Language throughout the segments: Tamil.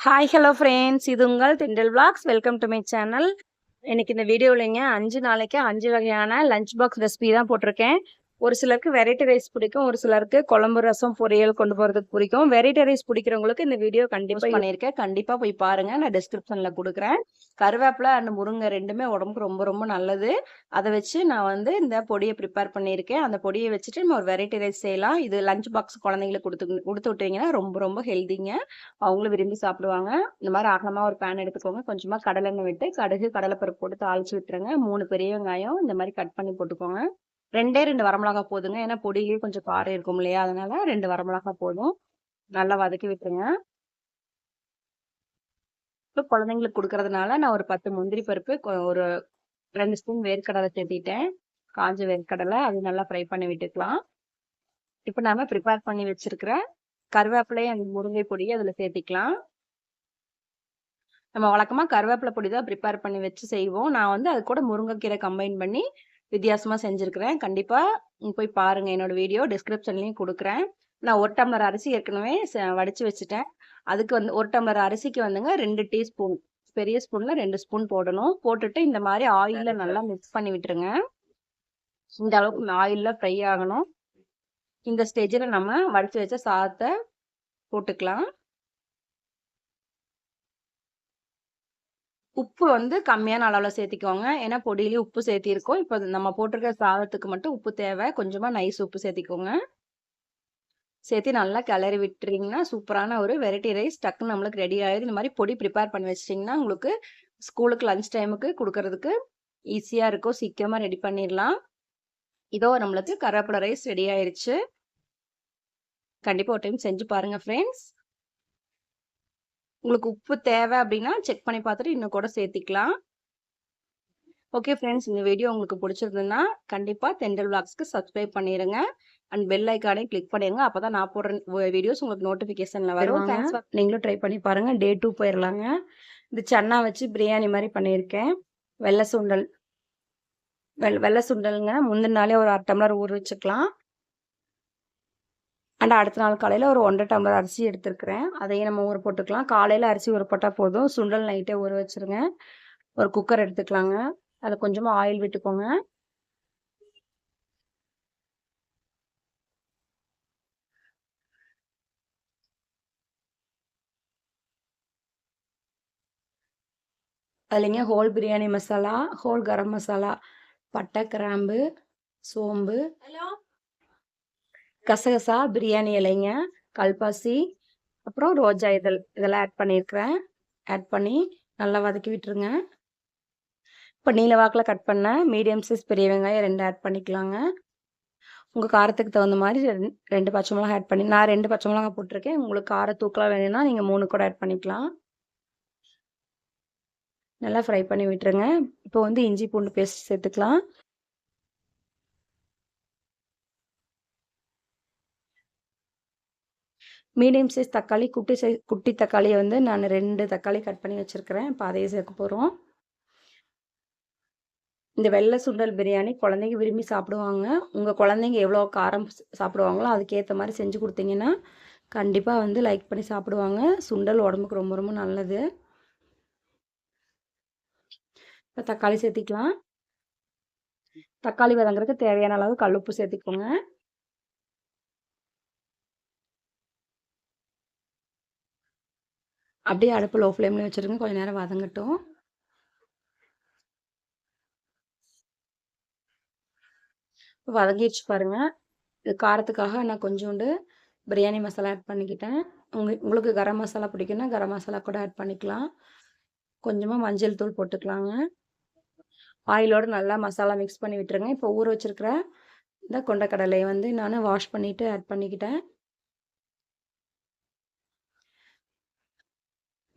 ஹாய் ஹலோ ஃப்ரெண்ட்ஸ் இது உங்கள் Thindal vlogs welcome to my channel எனக்கு இந்த வீடியோவிலங்க அஞ்சு நாளைக்கு அஞ்சு வகையான லஞ்ச் பாக்ஸ் ரெசிபி தான் போட்டிருக்கேன். ஒரு சிலருக்கு வெரைட்டி ரைஸ் பிடிக்கும் ஒரு சிலருக்கு குழம்பு ரசம் பொரியல் கொண்டு போகிறதுக்கு பிடிக்கும். வெரைட்டி ரைஸ் பிடிக்கிறவங்களுக்கு இந்த வீடியோ கண்டிப்பாக பண்ணியிருக்கேன். கண்டிப்பாக போய் பாருங்க. நான் டிஸ்கிரிப்ஷனில் கொடுக்குறேன். கருவேப்பிலை அண்ட் முருங்கை ரெண்டுமே உடம்புக்கு ரொம்ப ரொம்ப நல்லது. அதை வச்சு நான் வந்து இந்த பொடியை ப்ரிப்பேர் பண்ணியிருக்கேன். அந்த பொடியை வச்சுட்டு நம்ம ஒரு வெரைட்டி ரைஸ் செய்யலாம். இது லஞ்ச் பாக்ஸ் குழந்தைங்களுக்கு கொடுத்து கொடுத்து விட்டீங்கன்னா ரொம்ப ரொம்ப ஹெல்திங்க அவங்களும் விரும்பி சாப்பிடுவாங்க. இந்த மாதிரி அகலமாக ஒரு பேன் எடுத்துக்கோங்க. கொஞ்சமாக கடலெண்ணெய் விட்டு கடுகு கடலைப்பருப்பு போட்டு தாளிச்சு விட்டுருங்க. மூணு பெரிய வெங்காயம் இந்த மாதிரி கட் பண்ணி போட்டுக்கோங்க. ரெண்டே ரெண்டு வரமிளகா போதுங்க. ஏன்னா பொடியே கொஞ்சம் காரம் இருக்கும் இல்லையா? அதனால ரெண்டு வரமிளகா போதும். நல்லா வதக்கி விட்டுருங்க. இப்போ குழந்தைங்களுக்கு கொடுக்கறதுனால நான் ஒரு பத்து முந்திரி பருப்பு ஒரு ரெண்டு ஸ்பூன் வேர்க்கடலை சேர்த்திட்டேன். காஞ்ச வேர்க்கடலை அது நல்லா ஃப்ரை பண்ணி விட்டுக்கலாம். இப்போ நாம ப்ரிப்பேர் பண்ணி வச்சிருக்கிற கருவேப்பிலை அந்த முருங்கை பொடியை அதில் சேர்த்திக்கலாம். நம்ம வழக்கமாக கருவேப்பிலை பொடி தான் ப்ரிப்பேர் பண்ணி வச்சு செய்வோம். நான் வந்து அது கூட முருங்கைக்கீரை கம்பைன் பண்ணி வித்தியாசமா செஞ்சிருக்கிறேன். கண்டிப்பா நீங்க போய் பாருங்க. என்னோட வீடியோ டிஸ்கிரிப்ஷன்லயும் கொடுக்குறேன். நான் ஒரு டம்ளர் அரிசி ஏற்கனவே வடிச்சு வச்சுட்டேன். அதுக்கு வந்து ஒரு டம்ளர் அரிசிக்கு வந்துங்க ரெண்டு டீஸ்பூன் பெரிய ஸ்பூன்ல ரெண்டு ஸ்பூன் போடணும். போட்டுட்டு இந்த மாதிரி ஆயில்ல நல்லா மிக்ஸ் பண்ணி விட்டுருங்க. இந்த அளவுக்கு ஆயில்ல ஃப்ரை ஆகணும். இந்த ஸ்டேஜில் நம்ம வடிச்சு வச்ச சாதத்தை போட்டுக்கலாம். உப்பு வந்து கம்மியான அளவில் சேர்த்திக்கோங்க. ஏன்னா பொடியிலேயே உப்பு சேர்த்திருக்கோம். இப்போ நம்ம போட்டிருக்க சாதத்துக்கு மட்டும் உப்பு தேவை. கொஞ்சமாக நைஸ் உப்பு சேர்த்திக்கோங்க. சேர்த்து நல்லா கிளறி விட்டுறீங்கன்னா சூப்பரான ஒரு வெரைட்டி ரைஸ் டக்குன்னு நம்மளுக்கு ரெடி ஆயிடுது இந்த மாதிரி பொடி ப்ரிப்பேர் பண்ணி வச்சிட்டிங்கன்னா உங்களுக்கு ஸ்கூலுக்கு லஞ்ச் டைமுக்கு கொடுக்கறதுக்கு ஈஸியாக இருக்கும். சீக்கிரமாக ரெடி பண்ணிடலாம். இதோ நம்மளுக்கு கருவேப்பிலை ரைஸ் ரெடி ஆயிடுச்சு கண்டிப்பாக ஒரு டைம் செஞ்சு பாருங்கள் ஃப்ரெண்ட்ஸ் உங்களுக்கு உப்பு தேவை அப்படின்னா செக் பண்ணி பார்த்துட்டு இன்னும் கூட சேர்த்திக்கலாம். ஓகே ஃப்ரெண்ட்ஸ் இந்த வீடியோ உங்களுக்கு பிடிச்சிருந்ததுன்னா கண்டிப்பாக தெண்டல் விளாக்ஸ்க்கு சப்ஸ்கிரைப் பண்ணிடுங்க அண்ட் பெல் ஐக்கானையும் கிளிக் பண்ணிடுங்க அப்போ தான் நான் போடுற வீடியோஸ் உங்களுக்கு நோட்டிஃபிகேஷனில் வரும். நீங்களும் ட்ரை பண்ணி பாருங்கள் டே டூ போயிடலாங்க இது சன்னா வச்சு பிரியாணி மாதிரி பண்ணியிருக்கேன். வெள்ளை சுண்டல். வெள் வெள்ளை சுண்டலுங்க. முந்தின நாளே ஒரு அரை டம்ளர் ஊற வச்சுக்கலாம். அண்ட் அடுத்த நாள் காலையில் ஒரு ஒன்றரை டம்ளர் அரிசி எடுத்துருக்கிறேன். அதையும் நம்ம ஊற போட்டுக்கலாம். காலையில் அரிசி ஊற போட்டால் போதும். சுண்டல் நைட்டே ஊற வச்சுருங்க. ஒரு குக்கர் எடுத்துக்கலாங்க. அதில் கொஞ்சமாக ஆயில் விட்டுக்கோங்க. அதுலேங்க ஹோல் பிரியாணி மசாலா ஹோல் கரம் மசாலா பட்டை கிராம்பு சோம்பு. கசகசா பிரியாணி இலைங்க கல்பாசி அப்புறம் ரோஜா இதழ் இதெல்லாம் ஆட் பண்ணியிருக்கிறேன். ஆட் பண்ணி நல்லா வதக்கி விட்டுருங்க. இப்போ நீல வாக்கில் கட் பண்ண மீடியம் சைஸ் பெரிய வெங்காயம் ரெண்டு ஆட் பண்ணிக்கலாங்க. உங்கள் காரத்துக்கு தகுந்த மாதிரி ரெண்டு- ரெண்டு பச்சை மிளகா ஆட் பண்ணி நான் ரெண்டு பச்சை மிளகா போட்டிருக்கேன். உங்களுக்கு கார தூக்கலாம் வேணும்னா நீங்கள் மூணு கூட ஆட் பண்ணிக்கலாம். நல்லா ஃப்ரை பண்ணி விட்டுருங்க. இப்போ வந்து இஞ்சி பூண்டு பேஸ்ட் சேர்த்துக்கலாம். மீடியம் சைஸ் தக்காளி குட்டி சைஸ் குட்டி தக்காளியை வந்து நான் ரெண்டு தக்காளி கட் பண்ணி வச்சுருக்கிறேன். இப்போ அதையே சேர்க்க போகிறோம் இந்த வெள்ளை சுண்டல் பிரியாணி குழந்தைங்க விரும்பி சாப்பிடுவாங்க. உங்கள் குழந்தைங்க எவ்வளோ காரம் சாப்பிடுவாங்களோ அதுக்கேற்ற மாதிரி செஞ்சு கொடுத்தீங்கன்னா கண்டிப்பாக வந்து லைக் பண்ணி சாப்பிடுவாங்க. சுண்டல் உடம்புக்கு ரொம்ப ரொம்ப நல்லது. இப்போ தக்காளி சேர்த்திக்கலாம். தக்காளி வதங்குறதுக்கு தேவையான அளவு கல்லுப்பு சேர்த்திக்கோங்க. அப்படியே அடுப்பு லோ ஃப்ளேமில் வச்சுருங்க. கொஞ்சம் நேரம் வதங்கட்டும். வதங்கிடுச்சு பாருங்கள் இது காரத்துக்காக நான் கொஞ்சோண்டு பிரியாணி மசாலா ஆட் பண்ணிக்கிட்டேன். உங்க உங்களுக்கு கரம் மசாலா பிடிக்குன்னா கரம் மசாலா கூட ஆட் பண்ணிக்கலாம். கொஞ்சமாக மஞ்சள் தூள் போட்டுக்கலாங்க. ஆயிலோடு நல்லா மசாலா மிக்ஸ் பண்ணி விட்டுருங்க. இப்போ ஊற வச்சுருக்கிற இந்த கொண்டக்கடலையை வந்து நான் வாஷ் பண்ணிவிட்டு ஆட் பண்ணிக்கிட்டேன்.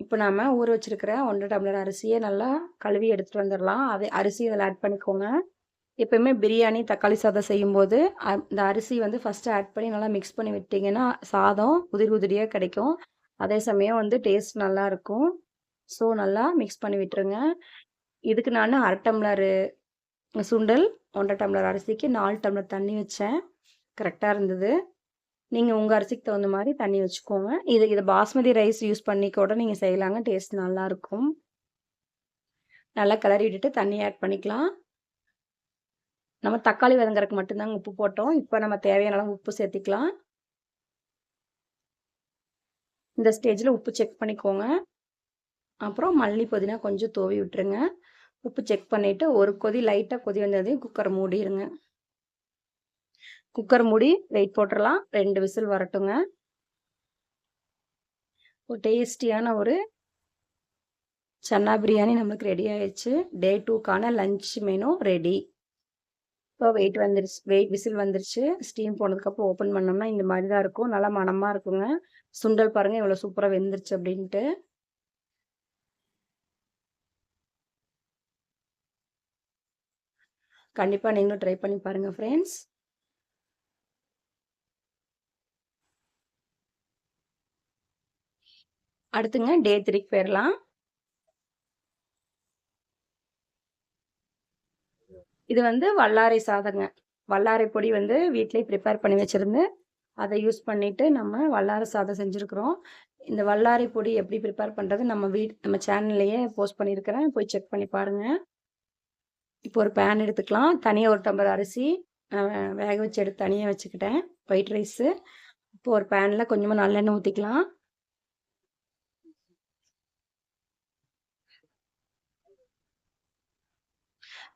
இப்போ நாம் ஊற வச்சுருக்கிற ஒன்றரை டம்ளர் அரிசியை நல்லா கழுவி எடுத்துகிட்டு வந்துடலாம். அதை அரிசி இதில் ஆட் பண்ணிக்கோங்க. எப்பயுமே பிரியாணி தக்காளி சாதம் செய்யும்போது இந்த அரிசி வந்து ஃபஸ்ட்டு ஆட் பண்ணி நல்லா மிக்ஸ் பண்ணி விட்டிங்கன்னா சாதம் உதிரி உதிரியாக கிடைக்கும். அதே சமயம் வந்து டேஸ்ட் நல்லா இருக்கும். ஸோ நல்லா மிக்ஸ் பண்ணி விட்டுருங்க. இதுக்கு நான் அரை டம்ளர் சுண்டல் ஒன்றரை டம்ளர் அரிசிக்கு நாலு டம்ளர் தண்ணி வச்சேன். கரெக்டாக இருந்தது. நீங்கள் உங்கள் அரிசிக்கு தகுந்த மாதிரி தண்ணி வச்சுக்கோங்க. இது இது பாஸ்மதி ரைஸ் யூஸ் பண்ணி கூட நீங்கள் செய்யலாங்க. டேஸ்ட் நல்லாயிருக்கும் நல்லா கிளறி விட்டுட்டு தண்ணி ஆட் பண்ணிக்கலாம். நம்ம தக்காளி வதங்குறதுக்கு மட்டும்தாங்க உப்பு போட்டோம். இப்போ நம்ம தேவையான உப்பு சேர்த்திக்கலாம். இந்த ஸ்டேஜில் உப்பு செக் பண்ணிக்கோங்க. அப்புறம் மல்லி புதினா கொஞ்சம் தோவி விட்டுருங்க. உப்பு செக் பண்ணிவிட்டு ஒரு கொதி லைட்டாக கொதி வந்ததையும் குக்கர் மூடிடுங்க குக்கர் மூடி வெயிட் போட்டுடலாம் ரெண்டு விசில் வரட்டுங்க. ஒரு டேஸ்டியான ஒரு சன்னா பிரியாணி நம்மளுக்கு ரெடி ஆயிடுச்சு. டே டூக்கான லஞ்ச் மெனு ரெடி இப்போ வெயிட் வந்துருச்சு. வெயிட் விசில் வந்துருச்சு. ஸ்டீம் போனதுக்கப்புறம் ஓப்பன் பண்ணோம்னா இந்த மாதிரி தான் இருக்கும். நல்லா மனமாக இருக்குங்க. சுண்டல் பாருங்கள் எவ்வளோ சூப்பராக வெந்துருச்சு அப்படின்ட்டு. கண்டிப்பாக நீங்களும் ட்ரை பண்ணி பாருங்கள் ஃப்ரெண்ட்ஸ் அடுத்துங்க டே த்ரீக்கு போயிடலாம் இது வந்து வல்லாரை சாதங்க. வல்லாரை பொடி வந்து வீட்டிலேயே ப்ரிப்பேர் பண்ணி வச்சுருந்து அதை யூஸ் பண்ணிவிட்டு நம்ம வல்லாரை சாதம் செஞ்சுருக்குறோம். இந்த வல்லாரை பொடி எப்படி ப்ரிப்பேர் பண்ணுறது நம்ம வீட் நம்ம சேனல்லையே போஸ்ட் பண்ணியிருக்கிறேன் போய் செக் பண்ணி பாருங்கள் இப்போ ஒரு பேன் எடுத்துக்கலாம். தனியாக ஒரு டம்பர் அரிசி வேக வச்சு எடுத்து தனியாக வச்சுக்கிட்டேன். ஒயிட் ரைஸு இப்போ ஒரு பேனில் கொஞ்சமாக நல்லெண்ணெய் ஊற்றிக்கலாம்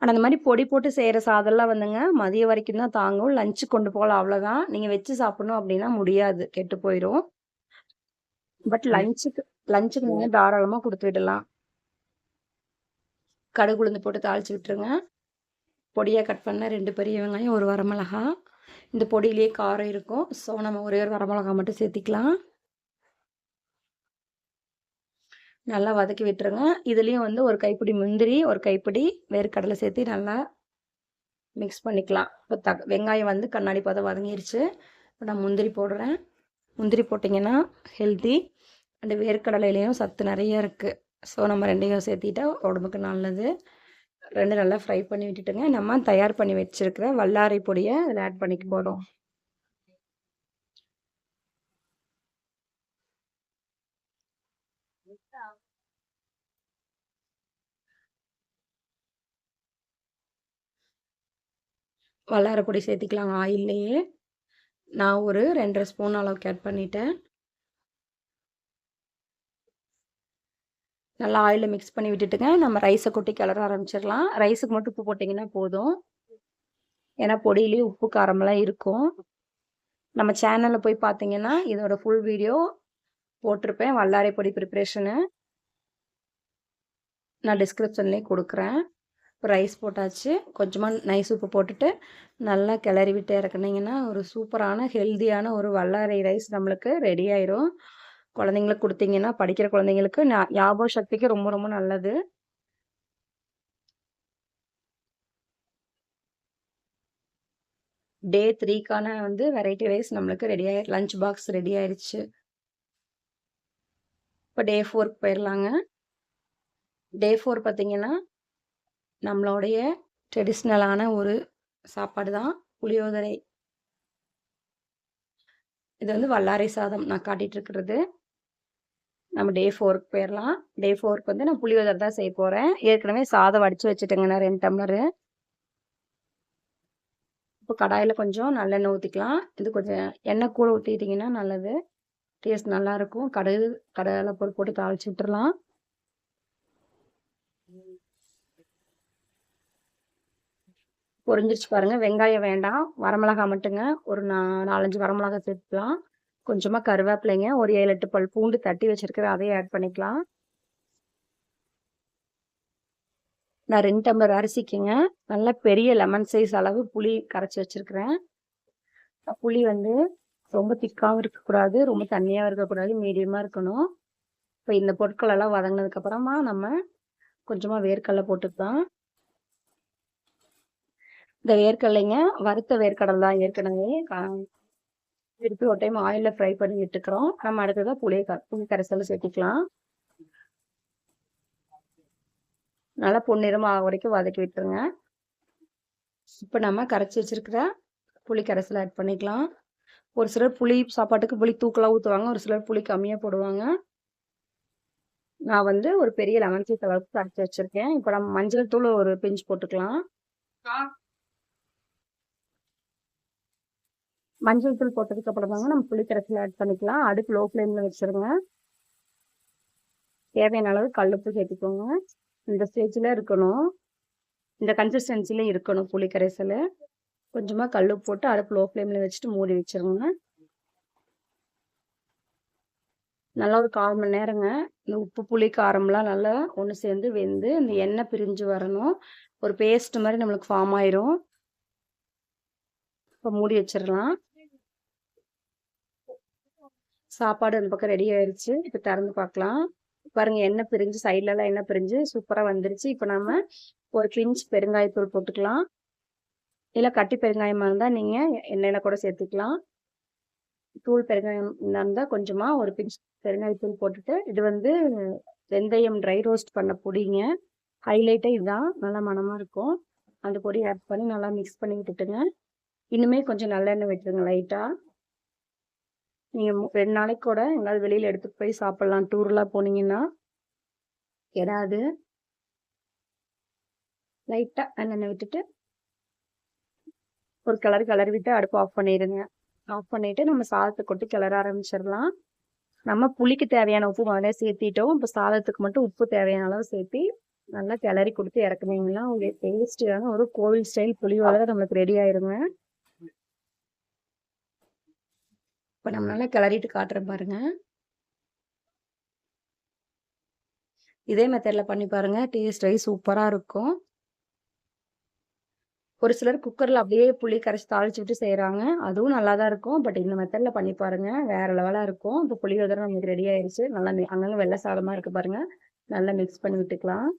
ஆனால் அந்த மாதிரி பொடி போட்டு செய்கிற சாதம்லாம் வந்துங்க மதியம் வரைக்கும் தான் தாங்கும். லஞ்சு கொண்டு போகலாம் அவ்வளோதான் நீங்கள் வச்சு சாப்பிடணும் அப்படின்னா முடியாது கெட்டு போயிடும் பட் லஞ்சுக்கு லஞ்சுக்கு நீங்கள் தாராளமாக கொடுத்து விடலாம். கடுகு உளுந்து போட்டு தாளித்து விட்டுருங்க. பொடியாக கட் பண்ண ரெண்டு பெரிய வெங்காயம் ஒரு வரமிளகா. இந்த பொடியிலேயே காரம் இருக்கும். ஸோ நம்ம ஒரே ஒரு வரமிளகா மட்டும் சேர்த்திக்கலாம். நல்லா வதக்கி விட்டுருங்க இதுலேயும் வந்து ஒரு கைப்பிடி முந்திரி ஒரு கைப்பிடி வேர்க்கடலை சேர்த்து நல்லா மிக்ஸ் பண்ணிக்கலாம். இப்போ த வெங்காயம் வந்து கண்ணாடி பதம் வதங்கிருச்சு. இப்போ நான் முந்திரி போடுறேன். முந்திரி போட்டிங்கன்னா ஹெல்த்தி அந்த வேர்க்கடலையிலையும் சத்து நிறைய இருக்குது ஸோ நம்ம ரெண்டையும் சேர்த்திட்டா உடம்புக்கு நல்லது. ரெண்டு நல்லா ஃப்ரை பண்ணி விட்டுட்டுங்க. நம்ம தயார் பண்ணி வச்சுருக்கிற வல்லாரை பொடியை அதில் ஆட் பண்ணிக்க போகிறோம் வல்லார பொடி சேர்த்திக்கலாம். ஆயில்லையே. நான் ஒரு ரெண்டரை ஸ்பூன் அளவுக்கு ஆட் பண்ணிட்டேன். நல்லா ஆயிலில் மிக்ஸ் பண்ணி விட்டுட்டுங்க. நம்ம ரைஸை கொட்டி கிளற ஆரம்பிச்சிடலாம். ரைஸுக்கு மட்டும் உப்பு போட்டிங்கன்னா போதும். ஏன்னா பொடியிலேயே உப்பு காரமெல்லாம் இருக்கும். நம்ம சேனலில் போய் பார்த்தீங்கன்னா இதோட ஃபுல் வீடியோ போட்டிருப்பேன். வல்லாரை பொடி ப்ரிப்ரேஷனு நான் டிஸ்கிரிப்ஷன்லேயே கொடுக்குறேன். ரைஸ் போட்டாச்சு. கொஞ்சமாக நைஸ் உப்பு போட்டுட்டு நல்லா கிளறி விட்டு இறக்குனீங்கன்னா ஒரு சூப்பரான ஹெல்த்தியான ஒரு வல்லாரை ரைஸ் நம்மளுக்கு ரெடி ஆயிரும். குழந்தைங்களுக்கு கொடுத்தீங்கன்னா படிக்கிற குழந்தைங்களுக்கு ஞாபக சக்திக்கு ரொம்ப ரொம்ப நல்லது. டே த்ரீக்கான வந்து வெரைட்டி ரைஸ் நம்மளுக்கு ரெடி ஆயி லஞ்ச் பாக்ஸ் ரெடி ஆயிடுச்சு இப்போ டே ஃபோருக்கு போயிடலாங்க டே ஃபோர் பார்த்தீங்கன்னா நம்மளுடைய ட்ரெடிஷ்னலான ஒரு சாப்பாடு தான் புளியோதரை. இது வந்து வல்லாரை சாதம் நான் காட்டிகிட்டு இருக்கிறது நம்ம டே ஃபோருக்கு போயிடலாம் டே ஃபோருக்கு வந்து நான் புளியோதரை தான் செய்ய போகிறேன் ஏற்கனவே சாதம் வடித்து வச்சுட்டேங்க நான் ரெண்டு டம்ளரு. இப்போ கடாயில் கொஞ்சம் நல்லெண்ணெய் ஊற்றிக்கலாம் இது கொஞ்சம் எண்ணெய் கூட ஊற்றிட்டிங்கன்னா நல்லது. டேஸ்ட் நல்லாயிருக்கும் கடுகு கடலை பொருள் போட்டு தாளிச்சு விட்டுறலாம் பொரிஞ்சிருச்சு பாருங்கள் வெங்காயம் வேண்டாம். வரமிளகா மட்டுங்க. ஒரு நா நாலஞ்சு வரமிளகா சேர்த்துக்கலாம். கொஞ்சமாக கருவேப்பிலைங்க. ஒரு ஏழு எட்டு பல் பூண்டு தட்டி வச்சுருக்கிறேன். அதையும் ஆட் பண்ணிக்கலாம். நான் ரெண்டு டம்ளர் அரிசிக்குங்க. நல்ல பெரிய லெமன் சைஸ் அளவு புளி கரைச்சி வச்சுருக்கிறேன். புளி வந்து ரொம்ப திக்காகவும் இருக்கக்கூடாது. ரொம்ப தண்ணியாகவும் இருக்கக்கூடாது. மீடியமாக இருக்கணும். இப்போ இந்த பொருட்கள் எல்லாம் வதங்கினதுக்கப்புறமா நம்ம கொஞ்சமாக வேர்க்கடலை போட்டுக்கலாம். இந்த வேர்க்கடலைங்க வறுத்த வேர்க்கடலை தான் ஏற்கனவே திருப்பி ஒரு டைம் ஆயிலில் ஃப்ரை பண்ணி விட்டுக்கிறோம் நம்ம அடுத்ததாக புளிய க புளி கரைசல் சேர்த்திக்கலாம். நல்லா பொன்னிறமாக வரைக்கும் வதக்கி விட்டுருங்க. இப்போ நம்ம கரைச்சி வச்சுருக்கிற புளி கரைசல் ஆட் பண்ணிக்கலாம். ஒரு சிலர் புளி சாப்பாட்டுக்கு புளி தூக்கலாக ஊற்றுவாங்க ஒரு சிலர் புளி கம்மியாக போடுவாங்க. நான் வந்து ஒரு பெரிய லெமன் சைஸ் அளவுக்கு கரைச்சு வச்சுருக்கேன். இப்போ நம்ம மஞ்சள் தூள் ஒரு பிஞ்ச் போட்டுக்கலாம். மஞ்சள் தூள் போட்டதுக்கு அப்புறம் தாங்க நம்ம புளிக்கரைசல் ஆட் பண்ணிக்கலாம். அடுப்பு லோ ஃப்ளேமில் வச்சுருங்க. தேவையான அளவு கல்லுப்பு சேர்த்துக்கோங்க. இந்த ஸ்டேஜில் இருக்கணும். இந்த கன்சிஸ்டன்சியில் இருக்கணும் புளிக்கரைசல் கொஞ்சமாக கல் போட்டு அடுப்பு லோ ஃப்ளேமில் வச்சுட்டு மூடி வச்சுருங்க. நல்லா ஒரு 1/4 மணி நேரங்க. இந்த உப்பு, புளி, காரம்லாம் நல்லா ஒன்று சேர்ந்து வெந்து, இந்த எண்ணெய் பிரிஞ்சு வரணும். ஒரு பேஸ்ட் மாதிரி நம்மளுக்கு ஃபார்ம் ஆயிரும். இப்போ மூடி வச்சிடலாம் சாப்பாடு அந்த பக்கம் ரெடி ஆயிருச்சு. இப்போ திறந்து பார்க்கலாம். பாருங்க எண்ணெய் பிரிஞ்சு சைட்லலாம் எண்ணெய் பிரிஞ்சு சூப்பராக வந்துருச்சு. இப்போ நம்ம ஒரு பிஞ்ச் பெருங்காயத்தூள் போட்டுக்கலாம். இல்லை கட்டி பெருங்காயமாக இருந்தால் நீங்கள் எண்ணெயில் கூட சேர்த்துக்கலாம். தூள் பெருங்காயம் இருந்தா கொஞ்சமாக ஒரு பிஞ்ச் பெருங்காயத்தூள் போட்டுட்டு, இது வந்து வெந்தயம் ட்ரை ரோஸ்ட் பண்ண பொடிங்க. ஹைலைட்டே இதுதான் நல்லா மனமாக இருக்கும். அந்த பொடி ஆட் பண்ணி நல்லா மிக்ஸ் பண்ணி விட்டுட்டுங்க. இன்னுமே கொஞ்சம் நல்லெண்ணெய் விட்டுருங்க லைட்டாக நீங்கள் ரெண்டு நாளைக்கு கூட எங்கேயாவது வெளியில் எடுத்துகிட்டு போய் சாப்பிட்லாம் டூர்லாம் போனீங்கன்னா. கெடாது. லைட்டாக நல்லெண்ணெய் விட்டுட்டு ஒரு கிளறு கிளறி விட்டு அடுப்பு ஆஃப் பண்ணிடுங்க ஆஃப் பண்ணிவிட்டு நம்ம சாதத்தை கொட்டி கிளற ஆரம்பிச்சிடலாம் நம்ம புளிக்கு தேவையான உப்பு முதல்லயே சேர்த்திட்டோம். இப்போ சாதத்துக்கு மட்டும் உப்பு தேவையான அளவு சேர்த்தி, நல்லா கிளறி கொடுத்து இறக்குனீங்கன்னா, ஒரு டேஸ்டியான ஒரு கோவில் ஸ்டைல் புளியோதரை நம்மளுக்கு ரெடி ஆயிருங்க. இப்போ நம்ம நல்லா கிளறிட்டு காட்டுறேன் பாருங்க. இதே மெத்தடில் பண்ணி பாருங்க. டேஸ்ட் ரைஸ் சூப்பராக இருக்கும். ஒரு சிலர் குக்கரில் அப்படியே புளி கரைச்சி தாளிச்சு விட்டு செய்கிறாங்க அதுவும் நல்லா தான் இருக்கும். பட் இந்த மெத்தடில் பண்ணி பாருங்கள் வேற லெவலாக இருக்கும். இப்ப புளியோதரை நமக்கு ரெடி ஆயிடுச்சு நல்லா அங்கங்கே வெள்ளை சாதமாக இருக்குது பாருங்கள் நல்லா மிக்ஸ் பண்ணி விட்டுக்கலாம்.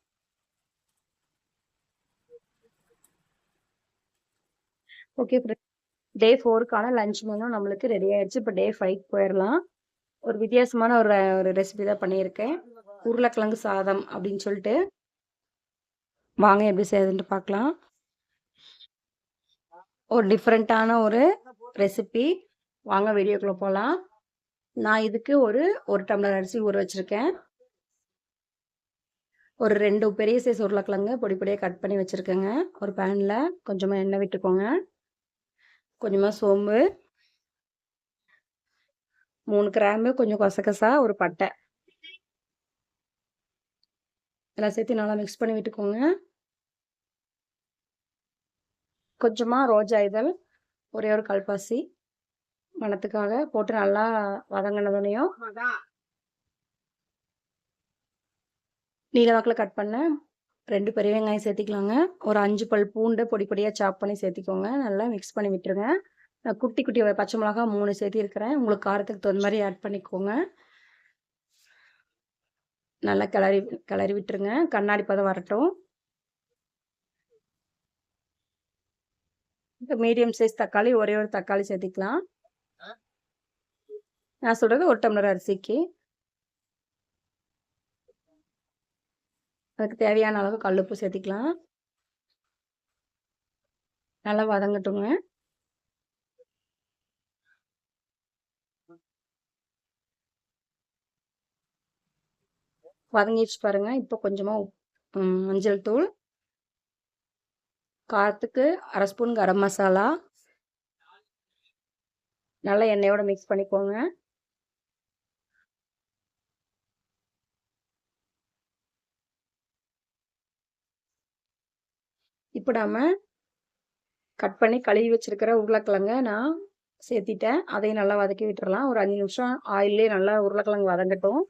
Okay friends. டே ஃபோருக்கான லஞ்ச் மெனு நம்மளுக்கு ரெடி ஆயிடுச்சு இப்போ டே ஃபைவ் போயிடலாம் ஒரு வித்தியாசமான ஒரு ஒரு ரெசிபி தான் பண்ணியிருக்கேன். உருளைக்கிழங்கு சாதம் அப்படின்னு சொல்லிட்டு. வாங்க எப்படி செய்யுதுன்ட்டு பார்க்கலாம். ஒரு டிஃப்ரெண்ட்டான ஒரு ரெசிபி. வாங்க வீடியோக்குள்ளே போகலாம் நான் இதுக்கு ஒரு ஒரு டம்ளர் அரிசி ஊற வச்சுருக்கேன் ஒரு ரெண்டு பெரிய சைஸ் உருளைக்கிழங்கு பொடி பொடியாக கட் பண்ணி வச்சுருக்கேங்க ஒரு பேனில் கொஞ்சமாக எண்ணெய் விட்டுக்கோங்க. கொஞ்சமா சோம்பு. 3 கிராம்பு, கொஞ்சம் கசகசா, ஒரு பட்டை. இதெல்லாம் சேர்த்து நல்லா மிக்ஸ் பண்ணி விட்டுக்கோங்க. கொஞ்சமா ரோஜா இதழ், ஒரே ஒரு கல்பாசி மணத்துக்காக போட்டு நல்லா வதங்குனதுலயும் நீல வாக்குல கட் பண்ண 2 பெரிய வெங்காயம் சேர்த்திக்கலாங்க. ஒரு 5 பல் பூண்டு பொடி பொடியா சாப் பண்ணி சேர்த்திக்கோங்க. நல்லா மிக்ஸ் பண்ணி விட்டுருங்க. நான் குட்டி குட்டி பச்சை மிளகா 3 சேர்த்திருக்கிறேன். உங்களுக்கு காரத்துக்கு தகுந்த மாரி ஆட் பண்ணிக்கோங்க. நல்லா கிளறி கிளறி விட்டுருங்க. கண்ணாடி பதம் வரட்டும். மீடியம் சைஸ் தக்காளி ஒரே ஒரு தக்காளி சேர்த்திக்கலாம். நான் சொல்றது 1 டம்ளர் அரிசிக்கு. அதுக்கு தேவையான அளவு கல்லுப்பு சேர்த்திக்கலாம். நல்லா வதங்கட்டுங்க. வதங்கிடுச்சு பாருங்க. இப்போ கொஞ்சமாக மஞ்சள் தூள். காரத்துக்கு அரை ஸ்பூன் கரம் மசாலா. நல்லா எண்ணெயோட மிக்ஸ் பண்ணிக்கோங்க. உருப்பிடாமல் கட் பண்ணி கழுவி வச்சுருக்கிற உருளைக்கிழங்க நான் சேர்த்திட்டேன். அதையும் நல்லா வதக்கி விட்டுறலாம். ஒரு அஞ்சு நிமிஷம் ஆயிலே நல்லா உருளைக்கிழங்கு வதங்கட்டும்.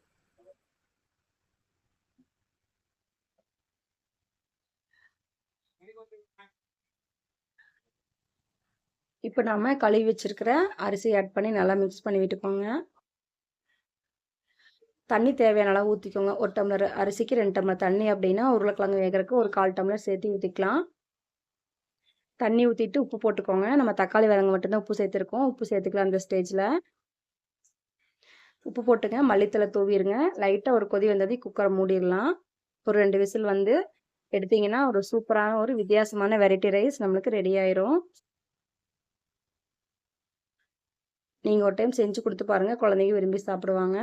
இப்போ நாம கழுவி வச்சிருக்கிற அரிசி ஆட் பண்ணி நல்லா மிக்ஸ் பண்ணி விட்டுக்கோங்க. தண்ணி தேவையான அளவு ஊற்றிக்கோங்க ஒரு டம்ளர் அரிசிக்கு ரெண்டு டம்ளர் தண்ணி அப்படின்னா, உருளைக்கிழங்கு வேகறக்கு ஒரு 1/4 டம்ளர் சேர்த்து ஊற்றிக்கலாம் தண்ணி ஊற்றிட்டு உப்பு போட்டுக்கோங்க. நம்ம தக்காளி வதங்க மட்டும்தான் உப்பு சேர்த்துருக்கோம் உப்பு சேர்த்துக்கலாம் அந்த ஸ்டேஜில் உப்பு போட்டுங்க. மல்லித்தலை தூவிடுங்க லைட்டாக ஒரு கொதி வந்ததே குக்கரை மூடிரலாம். ஒரு ரெண்டு விசில் வந்து எடுத்தீங்கன்னா, ஒரு சூப்பரான ஒரு வித்தியாசமான வெரைட்டி ரைஸ் நம்மளுக்கு ரெடி ஆயிரும். நீங்கள் ஒரு டைம் செஞ்சு கொடுத்து பாருங்கள் குழந்தைங்க விரும்பி சாப்பிடுவாங்க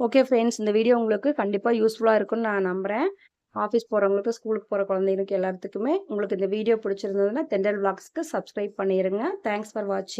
ஓகே ஃப்ரெண்ட்ஸ் இந்த வீடியோ உங்களுக்கு கண்டிப்பாக யூஸ்ஃபுல்லாக இருக்கும்னு நான் நம்புகிறேன் ஆஃபீஸ் போகிறவங்களுக்கு ஸ்கூலுக்கு போகிற குழந்தைங்களுக்கு எல்லாத்துக்குமே உங்களுக்கு இந்த வீடியோ பிடிச்சிருந்ததுன்னா தெண்டல் பிளாக்ஸ்க்கு சப்ஸ்கிரைப் பண்ணிடுங்க தேங்க்ஸ் ஃபார் வாட்சிங்